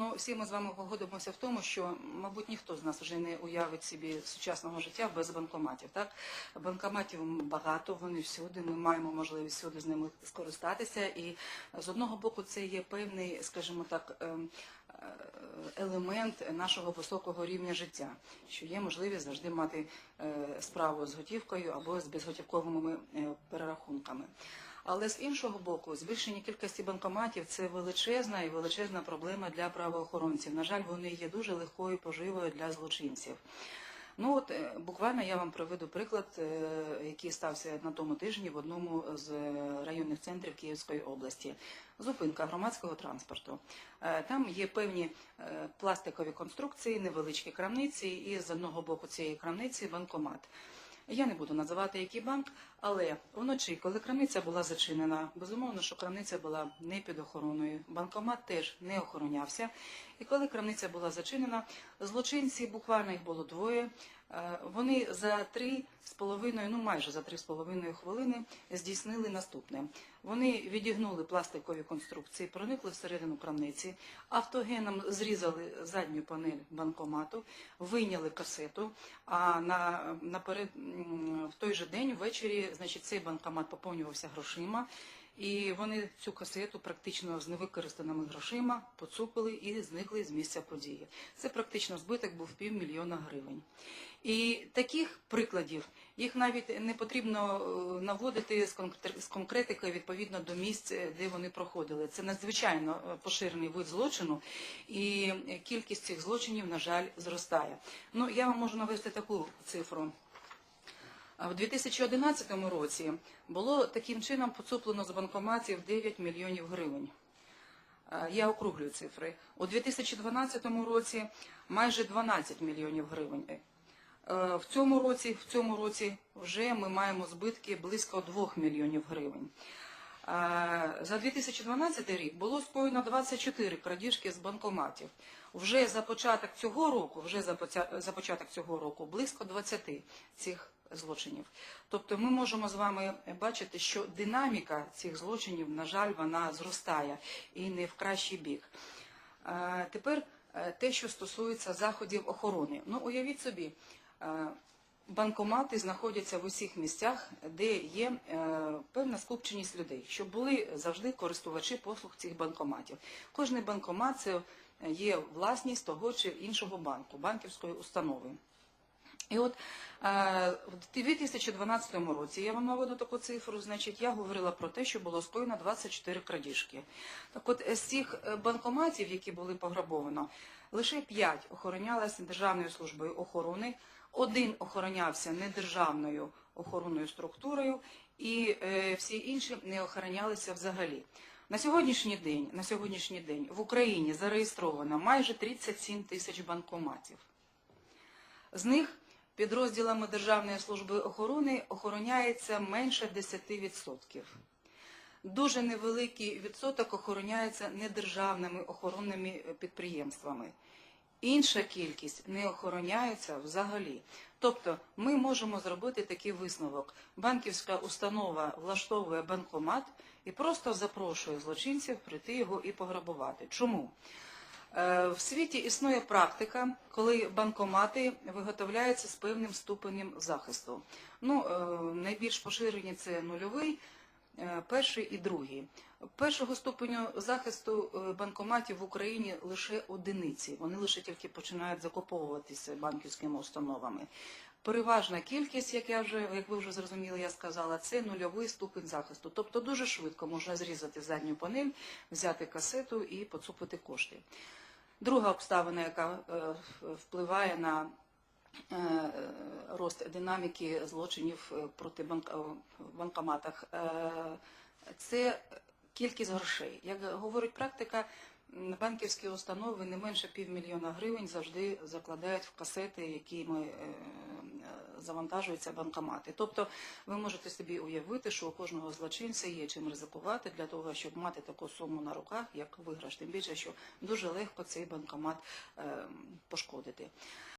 Ну, всі ми з вами погодимося в тому, що, мабуть, ніхто з нас вже не уявить собі сучасного життя без банкоматів. Так, банкоматів багато, вони всюди. Ми маємо можливість всюди з ними скористатися. І з одного боку, це є певний, скажімо так. ем, е, Елемент нашого високого рівня життя, що є можливість завжди мати е, справу з готівкою або з безготівковими е, перерахунками. Але з іншого боку, збільшення кількості банкоматів це величезна і величезна проблема для правоохоронців. На жаль, вони є дуже легкою поживою для злочинців. Ну от е, буквально я вам приведу приклад, е, який стався на тому тижні в одному з районних центрів Київської області. Зупинка громадського транспорту. Е, Там є певні е, пластикові конструкції, невеличкі крамниці, і з одного боку цієї крамниці банкомат. Я не буду називати який банк, але вночі, коли крамниця була зачинена, безумовно, що крамниця була не під охороною. Банкомат теж не охоронявся. І коли крамниця була зачинена, злочинці буквально їх було двоє. е, Вони за три з половиною, ну майже за три з половиною хвилини здійснили наступне. Вони відігнули пластикові конструкції, проникли всередину крамниці, автогеном зрізали задню панель банкомату, вийняли касету. А на наперед в той же день ввечері, значить, цей банкомат поповнювався грошима. І вони цю касету практично з невикористаними грошима поцупили і зникли з місця події. Це практично збиток був півмільйона гривень. І таких прикладів їх навіть не потрібно е, наводити з конкрет- конкретикою відповідно до місць, де вони проходили. Це надзвичайно е, поширений вид злочину, і кількість цих злочинів, на жаль, зростає. Ну я вам можу навести таку цифру. В 2011 році було таким чином поцуплено з банкоматів 9 мільйонів гривень. Е, Я округлюю цифри. У 2012 році майже 12 мільйонів гривень. Е, В цьому році, в цьому році вже ми маємо збитки близько 2 мільйонів гривень. Е, За 2012 рік було скоєно 24 крадіжки з банкоматів. Вже за початок цього року, вже за початок цього року, близько 20 цих злочинів. Тобто ми можемо з вами бачити, що динаміка цих злочинів, на жаль, вона зростає і не в кращий бік. Е, Тепер е, те, що стосується заходів охорони. Ну, уявіть собі, е, банкомати знаходяться в усіх місцях, де є певна скупченість людей, щоб були завжди користувачі послуг цих банкоматів. Кожний банкомат це є власність того чи іншого банку, банківської установи. І от е, в 2012 році я вам наведу таку цифру. Значить, я говорила про те, що було скоєно 24 крадіжки. Так от з цих е, банкоматів, які були пограбовано, лише 5 охоронялися Державною службою охорони, один охоронявся недержавною охоронною структурою, і е, всі інші не охоронялися взагалі. На сьогоднішній день, на сьогоднішній день в Україні зареєстровано майже 37 тисяч банкоматів. З них підрозділами Державної служби охорони охороняється менше 10%. Дуже невеликий відсоток охороняється недержавними охоронними підприємствами. Інша кількість не охороняється взагалі. Тобто ми можемо зробити такий висновок. Банківська установа влаштовує банкомат і просто запрошує злочинців прийти його і пограбувати. Чому? Е, В світі існує практика, коли банкомати виготовляються з певним ступенем захисту. Ну, е, найбільш поширені це нульовий, е, перший і другий. Першого ступеню захисту банкоматів в Україні лише одиниці. Вони лише тільки починають закуповуватися банківськими установами. Переважна кількість, як я вже, як ви вже зрозуміли, я сказала, це нульовий ступень захисту. Тобто дуже швидко можна зрізати задню панель, взяти касету і поцупити кошти. Друга обставина, яка е, впливає на е, рост динаміки злочинів е, проти банк, банкоматах, це кількість грошей. Як говорить практика, банківські установи не менше півмільйона гривень завжди закладають в касети, якими е, завантажуються банкомати. Тобто ви можете собі уявити, що у кожного злочинця є чим ризикувати для того, щоб мати таку суму на руках, як виграш. Тим більше, що дуже легко цей банкомат е, пошкодити.